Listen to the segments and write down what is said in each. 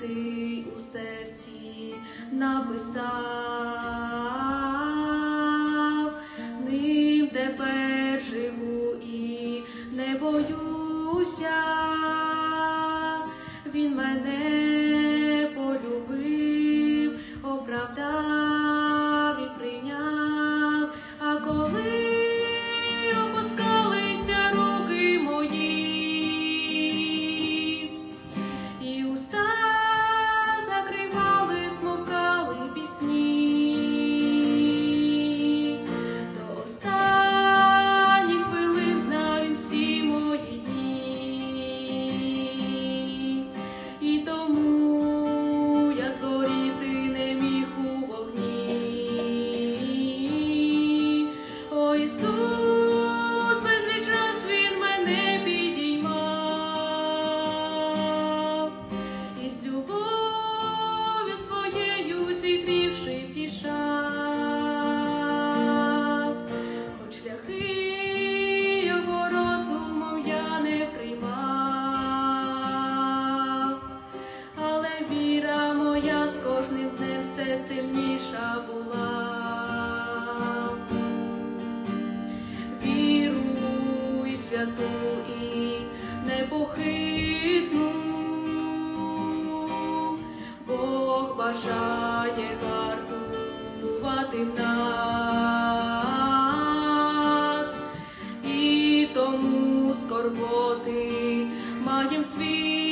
ти у серці написав, ним тепер живу і не боюся, він мене. кожним днем все сильніша була. Віру і святу і непохитну, Бог бажає гарнувати в нас, і тому скорботи маєм світ.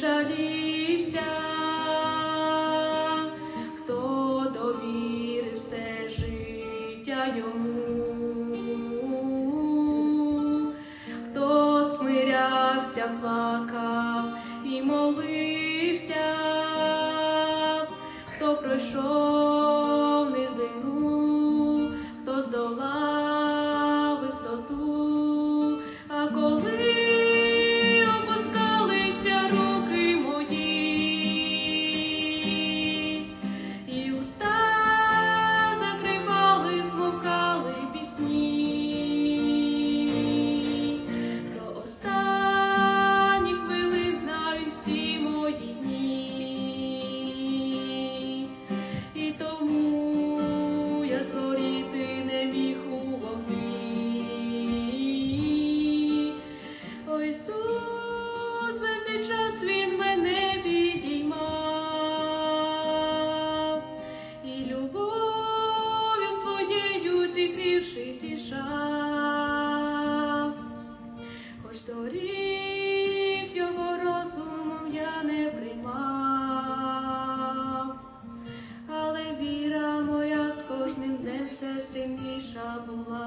жалівся, хто довірив все життя йому, хто смирявся, плакав і молився, хто пройшов. trouble